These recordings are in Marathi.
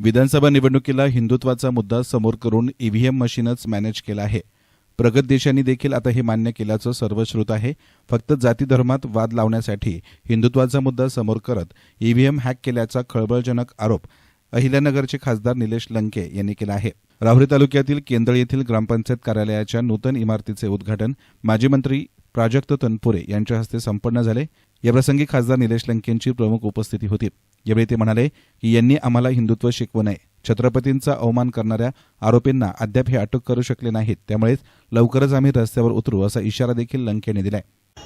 विधानसभा निवडणुकीला हिंदुत्वाचा मुद्दा समोर करून ईव्हीएम मशीनच मॅनेज केला आहे. प्रगत देशांनी देखील आता हे मान्य केल्याचं सर्वश्रुत आहे. फक्त जाती धर्मात वाद लावण्यासाठी हिंदुत्वाचा मुद्दा समोर करत ईव्हीएम हॅक केल्याचा खळबळजनक आरोप अहिल्यानगरचे खासदार निलेश लंके यांनी केला आहे. राहुरी तालुक्यातील केंदळ येथील ग्रामपंचायत कार्यालयाच्या नूतन इमारतीचे उद्घाटन माजी मंत्री प्राजक्त तनपुरे यांच्या हस्ते संपन्न झाले. याप्रसंगी खासदार निलेश लंकेंची प्रमुख उपस्थिती होती. यावेळी ते म्हणाले की यांनी आम्हाला हिंदुत्व शिकवू नये. छत्रपतींचा अवमान करणाऱ्या आरोपींना अद्याप हे अटक करू शकले नाहीत. त्यामुळेच लवकरच आम्ही रस्त्यावर उतरू असा इशारा देखील लंकेने दिलाय.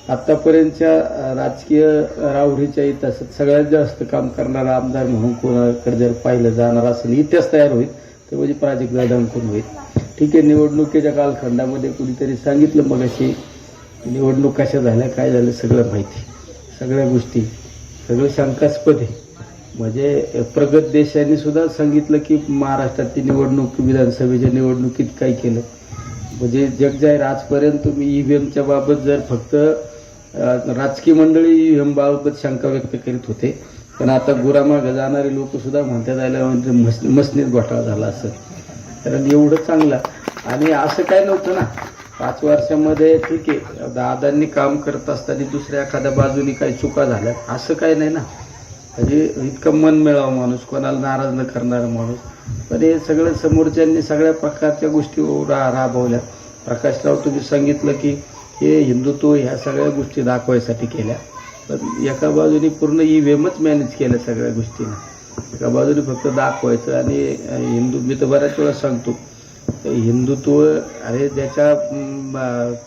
आतापर्यंतच्या राजकीय रावडीच्या इतिहासात सगळ्यात जास्त काम करणारा आमदार म्हणून कोणाकडे जर पाहिलं जाणार असेल इतिहास तयार होईल तर म्हणजे प्राजक्त दादांकडून होईल? ठीक आहे निवडणुकीच्या कालखंडामध्ये कुणीतरी सांगितलं मग अशी निवडणूक कशा झाल्या काय झालं सगळं माहिती. सगळ्या गोष्टी सगळं शंकास्पद आहे. म्हणजे प्रगत देशांनी सुद्धा सांगितलं की महाराष्ट्रातली निवडणूक विधानसभेच्या निवडणुकीत काय केलं. म्हणजे जग जाहीर आजपर्यंत तुम्ही ईव्हीएमच्या बाबत जर फक्त राजकीय मंडळी ईव्हीएम बाबत शंका व्यक्त करीत होते पण आता गुरामाग जाणारे लोक सुद्धा म्हणतात आल्या म्हणजे मस मसनीत घोटाळा झाला असं कारण एवढं चांगलं. आणि असं काय नव्हतं ना. पाच वर्षामध्ये ठीक आहे दादांनी काम करत असताना दुसऱ्या एखाद्या बाजूनी काही चुका झाल्या. असं काय नाही ना. म्हणजे इतकं मन मिळावं माणूस कोणाला नाराज न करणारा माणूस. पण हे सगळं समोरच्यांनी सगळ्या प्रकारच्या गोष्टी रा राबवल्या. प्रकाशराव तुम्ही सांगितलं की हे हिंदुत्व ह्या सगळ्या गोष्टी दाखवायसाठी केल्या. पण एका बाजूने पूर्ण ईव्हीएमच मॅनेज केल्या सगळ्या गोष्टीनं. एका बाजूने फक्त दाखवायचं आणि हिंदू मी तर बऱ्याच वेळा सांगतो हिंदुत्व अरे ज्याच्या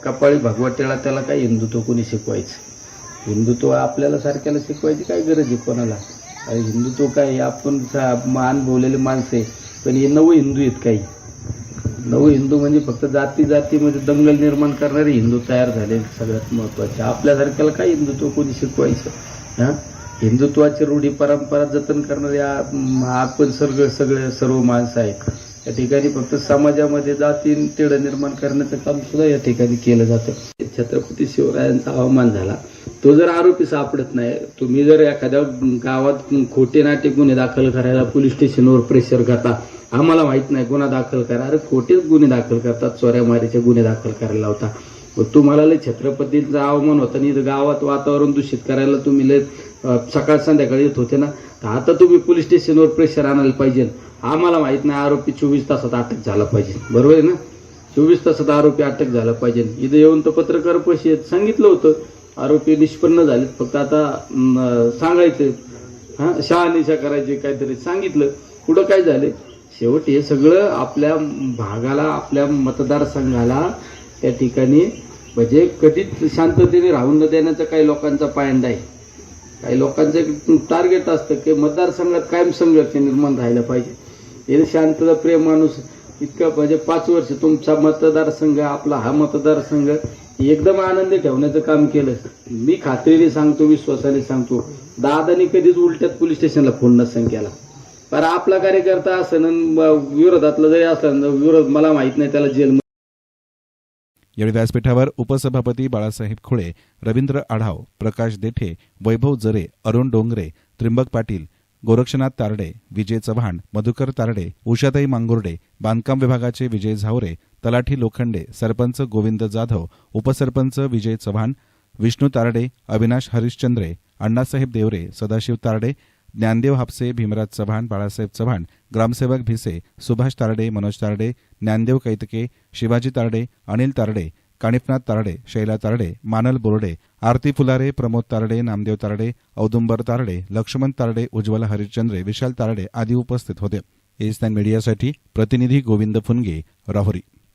कपाळी भगवटेला त्याला काय हिंदुत्व कोणी शिकवायचं. हिंदुत्व आपल्याला सारख्याला शिकवायची काय गरज आहे कोणाला? अरे हिंदुत्व काय आपण अनुभवलेले मान माणसं आहे. पण हे नवं हिंदू आहेत काही. नऊ हिंदू म्हणजे फक्त जाती जातीमध्ये दंगल निर्माण करणारे हिंदू तयार झाले सगळ्यात महत्त्वाचे. आपल्यासारख्याला काय हिंदुत्व कोणी शिकवायचं? हा? हिंदुत्वाची रूढी परंपरा जतन करणारे आपण सगळं सगळे सर्व माणसं आहेत. या ठिकाणी फक्त समाजामध्ये जाती तेढ निर्माण करण्याचं काम सुद्धा या ठिकाणी केलं जातं. छत्रपती शिवरायांचा अवमान झाला. तो जर आरोपी सापडत नाही तुम्ही जर एखाद्या गावात खोटे नाटे गुन्हे दाखल करायला पोलीस स्टेशनवर प्रेशर करता आम्हाला माहीत नाही गुन्हा दाखल करा. अरे खोटेच गुन्हे दाखल करतात चोऱ्यामारीचे गुन्हे दाखल करायला होता तुम्हाला लय छत्रपतींचा अवमान होता आणि इथं गावात वातावरण दूषित करायला तुम्ही लय सकाळ संध्याकाळी येत होते ना? तर आता तुम्ही पोलीस स्टेशनवर प्रेशर आणायला पाहिजे. आम्हाला माहीत नाही आरोपी चोवीस तासात अटक झाला पाहिजे. बरोबर आहे ना? चोवीस तासात आरोपी अटक झाला पाहिजे. इथं येऊन तर पत्रकार पैसे सांगितलं होतं. आरोपी निष्पन्न झालेत. फक्त आता सांगायचं हा शहानिशा करायची काहीतरी सांगितलं. पुढं काय झालं? शेवट हे सगळं आपल्या भागाला आपल्या मतदारसंघाला त्या ठिकाणी म्हणजे कधीच शांततेने राहून न देण्याचा काही लोकांचा पायंडा आहे. काही लोकांचं एक टार्गेट असतं की मतदारसंघात कायम संघर्ष निर्माण राहिला पाहिजे. हे शांतता प्रेम माणूस इतका म्हणजे पाच वर्ष तुमचा मतदारसंघ आपला हा मतदारसंघ एकदम आनंदी ठेवण्याचं काम केलं. मी खात्रीने सांगतो विश्वासाने सांगतो. दादानी कधीच उलट्यात पोलीस स्टेशनला फोन नसन केला. पण आपला कार्यकर्ता असं विरोधातला जरी असला विरोध मला माहीत नाही त्याला जेल यावेळी व्यासपीठावर उपसभापती बाळासाहेब खुळे रवींद्र आढाव प्रकाश देठे वैभव जरे अरुण डोंगरे त्रिंबक पाटील गोरक्षनाथ तारडे विजय चव्हाण मधुकर तारडे उषाताई मांगुर्डे बांधकाम विभागाचे विजय झावरे तलाठी लोखंडे सरपंच गोविंद जाधव उपसरपंच विजय चव्हाण विष्णू तारडे अविनाश हरिश्चंद्रे अण्णासाहेब देवरे सदाशिव तारडे ज्ञानदेव हापसे भीमराज चव्हाण बाळासाहेब चव्हाण ग्रामसेवक भिसे सुभाष तारडे मनोज तारडे ज्ञानदेव कैतके शिवाजी तारडे अनिल तारडे काणिफनाथ तारडे शैला तारडे मानल बोर्डे आरती फुलारे प्रमोद तारडे नामदेव तारडे औदुंबर तारडे लक्ष्मण तारडे उज्ज्वला हरिश्चंद्रे विशाल तारडे आदी उपस्थित होते. एस मीडियासाठी प्रतिनिधी गोविंद फुनगे राहुरी.